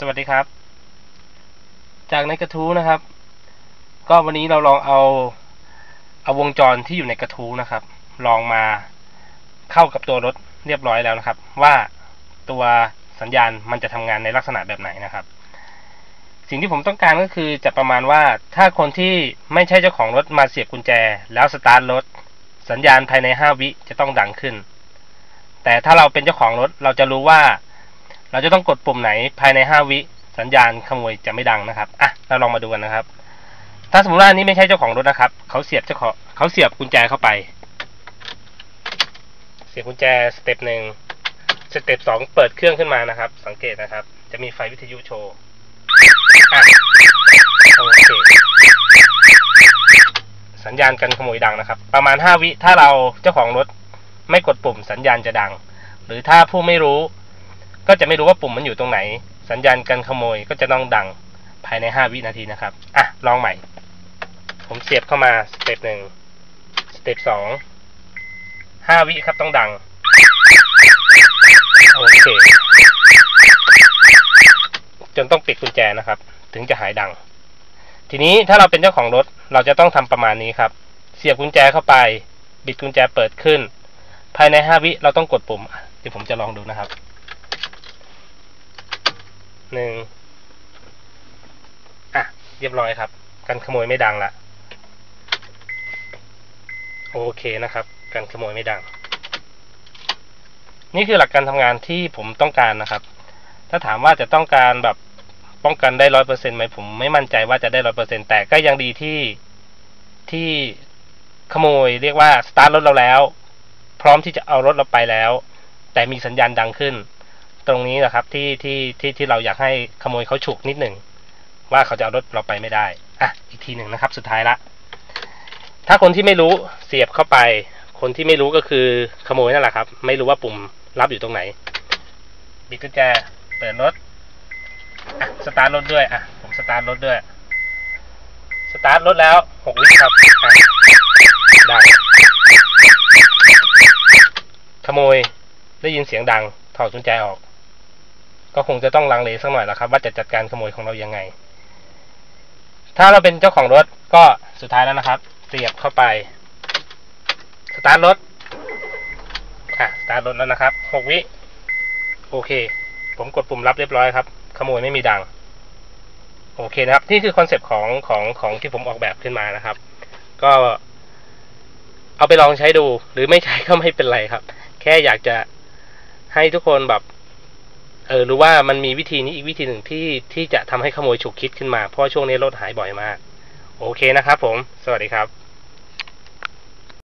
สวัสดีครับ จากในกระทู้นะครับ ก็วันนี้เราลองเอาเอาวงจรที่อยู่ในกระทู้นะครับ ลองมาเข้ากับตัวรถเรียบร้อยแล้วนะครับ ว่าตัวสัญญาณมันจะทำงานในลักษณะแบบไหนนะครับ สิ่งที่ผมต้องการก็คือจะประมาณว่าถ้าคนที่ไม่ใช่เจ้าของรถมาเสียบกุญแจ แล้วสตาร์ทรถ สัญญาณภายใน 5 วิจะต้องดังขึ้น แต่ถ้าเราเป็นเจ้าของรถเราจะรู้ว่า เราจะต้องกดปุ่มไหนภายใน 5 วิสัญญาณขโมยจะไม่ดังนะครับอะเราลองมาดูกันนะครับ ถ้าสมมติว่าอันนี้ไม่ใช่เจ้าของรถนะครับ เขาเสียบเจ้าของเขาเสียบกุญแจเข้าไป เสียบกุญแจสเต็ปหนึ่งสเต็ปสองเปิดเครื่องขึ้นมานะครับ สังเกตนะครับ จะมีไฟวิทยุโชว์โอเคสัญญาณกันขโมยดังนะครับ ประมาณ 5 วิถ้าเราเจ้าของรถไม่กดปุ่มสัญญาณจะดัง หรือถ้าผู้ไม่รู้ ก็จะไม่รู้ว่าปุ่มมันอยู่ตรงไหน สัญญาณกันขโมยก็จะต้องดังภายใน 5 วินาทีนะครับ อะ ลองใหม่ ผมเสียบเข้ามาสเต็ปหนึ่งสเต็ปสองห้าวิครับต้องดัง โอเค จนต้องปิดกุญแจนะครับ ถึงจะหายดัง ทีนี้ถ้าเราเป็นเจ้าของรถ เราจะต้องทำประมาณนี้ครับ เสียบกุญแจเข้าไป บิดกุญแจเปิดขึ้น ภายใน5วิเราต้องกดปุ่มเดี๋ยวผมจะลองดูนะครับ หนึ่งอะ เรียบร้อยครับกันขโมยไม่ดังละโอเคนะครับกันขโมยไม่ดัง นี่คือหลักการทำงานที่ผมต้องการนะครับ ถ้าถามว่าจะต้องการแบบป้องกันได้ร้อยเปอร์เซ็นต์ไหมผมไม่มั่นใจว่าจะได้ร้อยเปอร์เซ็นต์แต่ก็ยังดีที่ที่ขโมยเรียกว่าสตาร์ทรถเราแล้ว พร้อมที่จะเอารถเราไปแล้ว แต่มีสัญญาณดังขึ้น ตรงนี้นะครับที่ที่ที่ที่เราอยากให้ขโมยเขาฉุกนิดหนึ่งว่าเขาจะเอารถเราไปไม่ได้อะอีกทีหนึ่งนะครับ สุดท้ายละ ถ้าคนที่ไม่รู้เสียบเข้าไป คนที่ไม่รู้ก็คือขโมยนั่นแหละครับ ไม่รู้ว่าปุ่มรับอยู่ตรงไหน บิดกุญแจเปิดรถอะสตาร์ทรถด้วยอะผมสตาร์ทรถด้วย สตาร์ทรถแล้วหกวิครับอะดังขโมยได้ยินเสียงดังถอดกุญแจออก ก็คงจะต้องลังเลสักหน่อยละครับว่าจะจัดการขโมยของเรายังไง ถ้าเราเป็นเจ้าของรถก็สุดท้ายแล้วนะครับ เสียบเข้าไปสตาร์ทรถอะสตาร์ทรถแล้วนะครับหกวิโอเค ผมกดปุ่มรับเรียบร้อยครับ ขโมยไม่มีดัง โอเคนะครับ นี่คือคอนเซปต์ของของของที่ผมออกแบบขึ้นมานะครับ ก็ เอาไปลองใช้ดู หรือไม่ใช้ก็ไม่เป็นไรครับ แค่อยากจะให้ทุกคนแบบ เออรู้ว่ามันมีวิธีนี้อีกวิธีหนึ่งที่ที่จะทำให้ขโมยฉุกคิดขึ้นมา เพราะช่วงนี้รถหายบ่อยมาก โอเคนะครับผม สวัสดีครับ